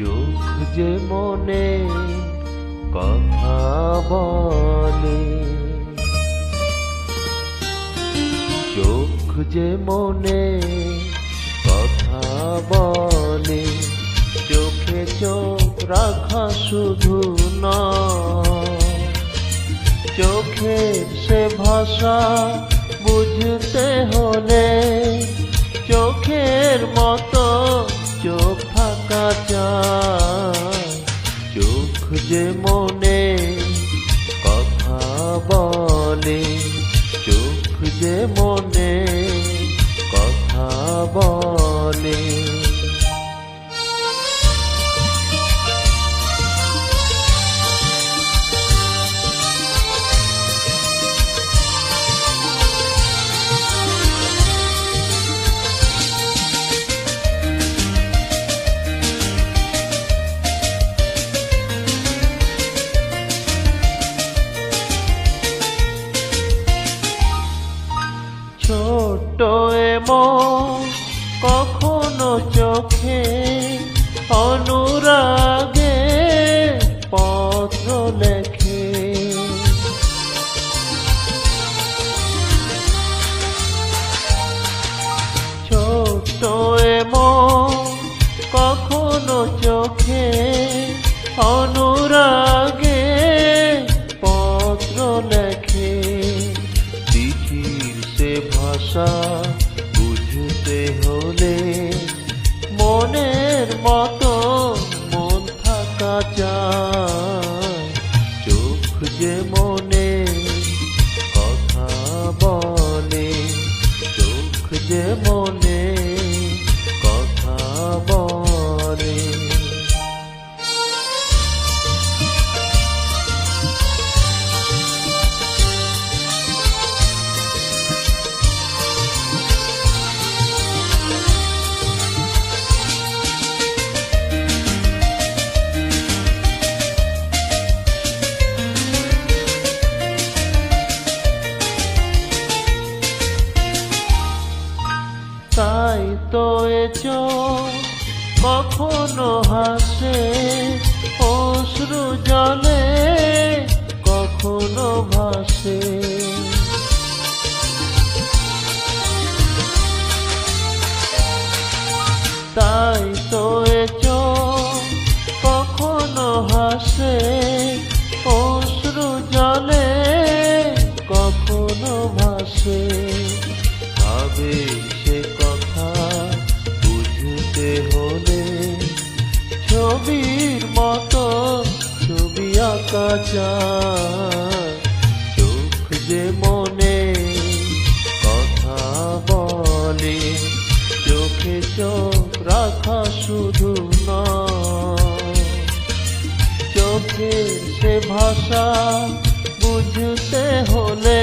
চোখ যে মনে কথা বলে। চোখ যে মনে কথা বলে। চোখে চোখ রাখা শুধু না চোখের সে ভাষা বুঝতে হলে চোখের মতো চোখ ফাঁকা চায়। চোখ যে মনে ছোট এমন কখনো চোখে অনুরাগে পত্র লেখে। ছোট এমন কখনো চোখে অনুরাগে 爬上 তাই তো এ চোখ কখনো হাসে অশ্রু জলে কখনো ভাসে। ছবির মতো ছবি আঁকা যায়। চোখ যে মনে কথা বলে, চোখে চোখ রাখা শুধু না চোখের সে ভাষা বুঝতে হলে